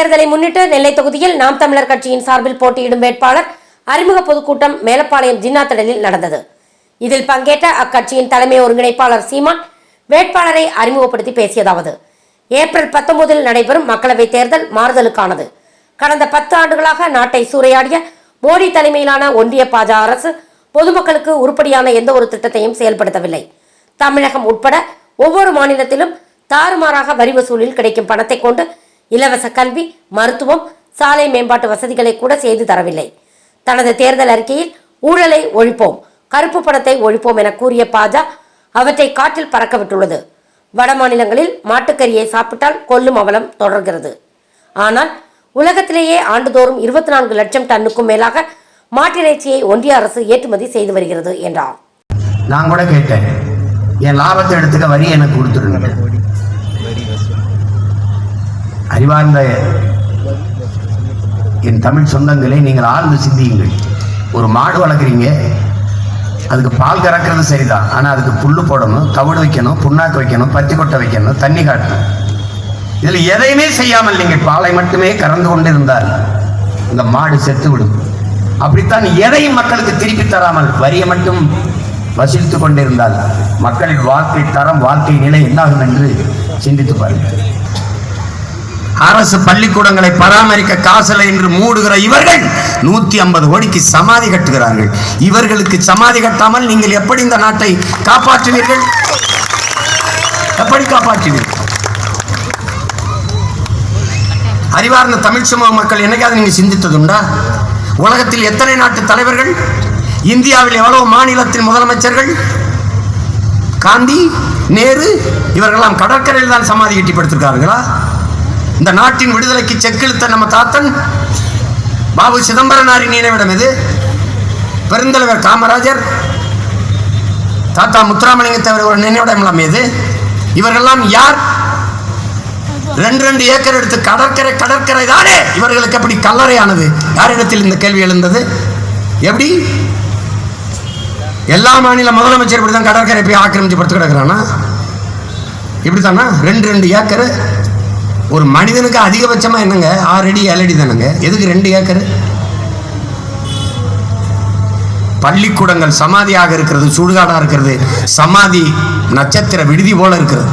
தேர்தலை முன்னிட்டு நெல்லை தொகுதியில் நாம் தமிழர் கட்சியின் சார்பில் போட்டியிடும் வேட்பாளர் அறிமுக பொதுக்கூட்டம் மேலப்பாளையம் ஜின்னாத்திடலில் நடந்தது. இதில் பங்கேற்ற அக்கட்சியின் தலைமை ஒருங்கிணைப்பாளர் சீமான் வேட்பாளரை அறிமுகப்படுத்தி பேசியதாவது. ஏப்ரல் பத்தொன்பதில் நடைபெறும் மக்களவை தேர்தல் மாறுதலுக்கானது. கடந்த பத்து ஆண்டுகளாக நாட்டை சூறையாடிய மோடி தலைமையிலான ஒன்றிய பாஜக அரசு பொதுமக்களுக்கு உருப்படியான எந்த ஒரு திட்டத்தையும் செயல்படுத்தவில்லை. தமிழகம் உட்பட ஒவ்வொரு மாநிலத்திலும் தாறுமாறாக வரி வசூலில் கிடைக்கும் பணத்தை கொண்டு இலவச கல்வி மருத்துவம் சாலை மேம்பாட்டு வசதிகளை கூட செய்து தரவில்லை. தனது தேர்தல் அறிக்கையில் ஊழலை ஒழிப்போம் கருப்பு பணத்தை ஒழிப்போம் என கூறிய பாஜா அவற்றை காற்றில் பறக்கவிட்டுள்ளது வட மாநிலங்களில் மாட்டுக்கறியை சாப்பிட்டால் கொல்லும் அவலம் தொடர்கிறது. ஆனால் உலகத்திலேயே ஆண்டுதோறும் இருபத்தி நான்கு லட்சம் டன்னுக்கும் மேலாக மாட்டிறைச்சியை ஒன்றிய அரசு ஏற்றுமதி செய்து வருகிறது என்றார். நான் கூட கேட்டேன். என் லாபத்தை எடுத்துக்க வரி எனக்கு கொடுத்துருங்க. அறிவார்ந்த என் தமிழ் சொந்தங்களை நீங்கள் ஆழ்ந்து சிந்தியுங்கள். ஒரு மாடு வளர்க்குறீங்க அதுக்கு பால் கறக்கிறது சரிதான். ஆனால் அதுக்கு புல் போடணும் தவிடு வைக்கணும் புண்ணாக்கு வைக்கணும் பருத்தி கொட்டை வைக்கணும் தண்ணி காட்டணும். இதில் எதையுமே செய்யாமல் நீங்கள் பாலை மட்டுமே கறந்து கொண்டு இருந்தால் இந்த மாடு செத்து விடும் அப்படித்தான் எதையும் மக்களுக்கு திருப்பி தராமல் வரியை மட்டும் வசூலித்து கொண்டிருந்தால் மக்களின் வாழ்க்கை தரம் வாழ்க்கை நிலை என்னாகும் என்று சிந்தித்து பாருங்கள். அரசு பள்ளிக்கூடங்களை பராமரிக்க காசலை என்று மூடுகிற இவர்கள் நூத்தி ஐம்பது கோடிக்கு சமாதி கட்டுகிறார்கள். இவர்களுக்கு சமாதி கட்டாமல் நீங்கள் எப்படி இந்த நாட்டை காப்பாற்றுவீர்கள் எப்படி காப்பாற்றுவீர்கள் அறிவார்ந்த தமிழ் சமூக மக்கள் என்னைக்காவது நீங்க சிந்தித்ததுண்டா? உலகத்தில் எத்தனை நாட்டு தலைவர்கள்? இந்தியாவில் எவ்வளவு மாநிலத்தின் முதலமைச்சர்கள்? காந்தி நேரு இவர்களெல்லாம் கடற்கரையில் தான் சமாதி கட்டி படுத்திருக்காருங்களா இந்த நாட்டின் விடுதலைக்கு செக்கிழுத்த நம்ம தாத்தன் பாபு சிதம்பரனாரின் நினைவிடம் இது பெருந்தலைவர் காமராஜர் தாத்தா முத்துராமலிங்க தவிர ஒரு நினைவிடம் இல்லாம இது இவர்கள்லாம் யார்? ரெண்டு ரெண்டு ஏக்கர் எடுத்து கடற்கரை கடற்கரை தானே? இவர்களுக்கு எப்படி கல்லறையானது? யாரிடத்தில் இந்த கேள்வி எழுந்தது? எப்படி? எல்லா மாநில முதலமைச்சர் இப்படி தான் கடற்கரை போய் ஆக்கிரமிச்சு படுத்து கிடக்கிறானா? இப்படி தானா ரெண்டு ரெண்டு ஏக்கர் ஒரு மனிதனுக்கு அதிகபட்சமாக என்னங்க? ஆறு அடி ஏழு அடி தானங்க? எதுக்கு ரெண்டு ஏக்கர்? பள்ளிக்கூடங்கள் சமாதியாக இருக்கிறது சுடுகாடாக இருக்கிறது சமாதி நட்சத்திர விடுதி போல இருக்கிறது.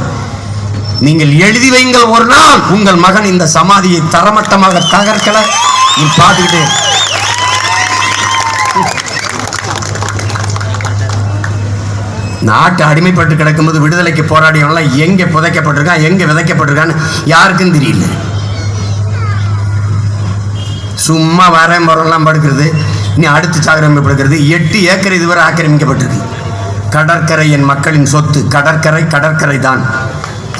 நீங்கள் எழுதி வைங்கள் ஒரு நாள் உங்கள் மகன் இந்த சமாதியை தரமட்டமாக தகர்க்கல. நீ பார்த்துக்கிட்டே நாட்டு அடிமைப்பட்டு கிடக்கும்போது விடுதலைக்கு போராடியவங்களாம் எங்கே புதைக்கப்பட்டிருக்கான் எங்கே விதைக்கப்பட்டிருக்கான்னு யாருக்கும் தெரியல. சும்மா வர போறெல்லாம் படுக்கிறது இனி அடுத்து சாகரம் படுக்கிறது. எட்டு ஏக்கர் இதுவரை ஆக்கிரமிக்கப்பட்டிருக்கு. கடற்கரை என் மக்களின் சொத்து கடற்கரை கடற்கரை தான்.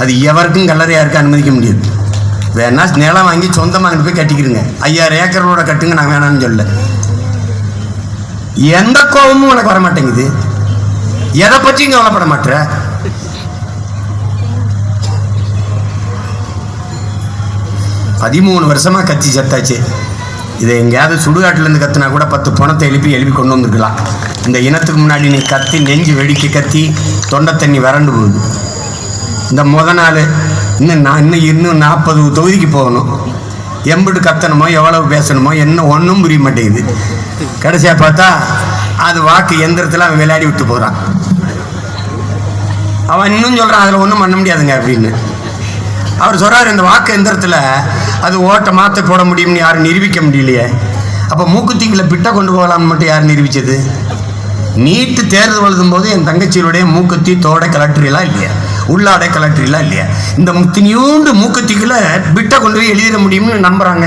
அது எவருக்கும் கல்லறையாக இருக்க அனுமதிக்க முடியாது. வேணா நிலம் வாங்கி சொந்தமாக அனுப்பி போய் கட்டிக்கிறங்க ஐயாயிரம் ஏக்கரோட கட்டுங்க நான் வேணாம்னு சொல்ல எந்த கோபமும் உனக்கு வர மாட்டேங்குது எதை பற்றியும் கவலைப்பட மாட்டேற பதிமூணு வருஷமாக கத்தி செத்தாச்சு. இதை எங்கேயாவது சுடுகாட்டிலேருந்து கத்துனா கூட பத்து பணத்தை எழுப்பி எழுப்பி கொண்டு வந்துருக்கலாம். இந்த இனத்துக்கு முன்னாடி நீ கத்தி நெஞ்சு வெடிக்க கத்தி தொண்டை தண்ணி வறண்டு போகுது. இந்த முத நாள் இன்னும் நான் இன்னும் இன்னும் நாற்பது தொகுதிக்கு போகணும். எம்பிட்டு கத்தணுமோ எவ்வளவு பேசணுமோ என்ன ஒன்றும் புரிய மாட்டேங்குது. கடைசியாக பார்த்தா அது வாக்கு எந்திரத்தில் அவன் விளையாடி விட்டு போகிறான் அவன் இன்னும் சொல்கிறான் அதில் ஒன்றும் பண்ண முடியாதுங்க அப்படின்னு. அவர் சொல்கிறார் இந்த வாக்கு எந்திரத்தில் அது ஓட்டை மாற்ற போட முடியும்னு யாரும் நிரூபிக்க முடியலையே. அப்போ மூக்குத்திங்களை பிட்டை கொண்டு போகலாம்னு மட்டும் யார் நிரூபிச்சது? நீட்டு தேர்தல் எழுதும் போது என் தங்கச்சியினுடைய மூக்குத்தி தோடை கலெக்டரிலாம் இல்லையா? உள்ளாடை கலெக்டரிலாம் இல்லையா? இந்த முத்தினியூண்டு மூக்குத்திக்குள்ளே பிட்டை கொண்டு போய் எழுதிட முடியும்னு நம்புகிறாங்க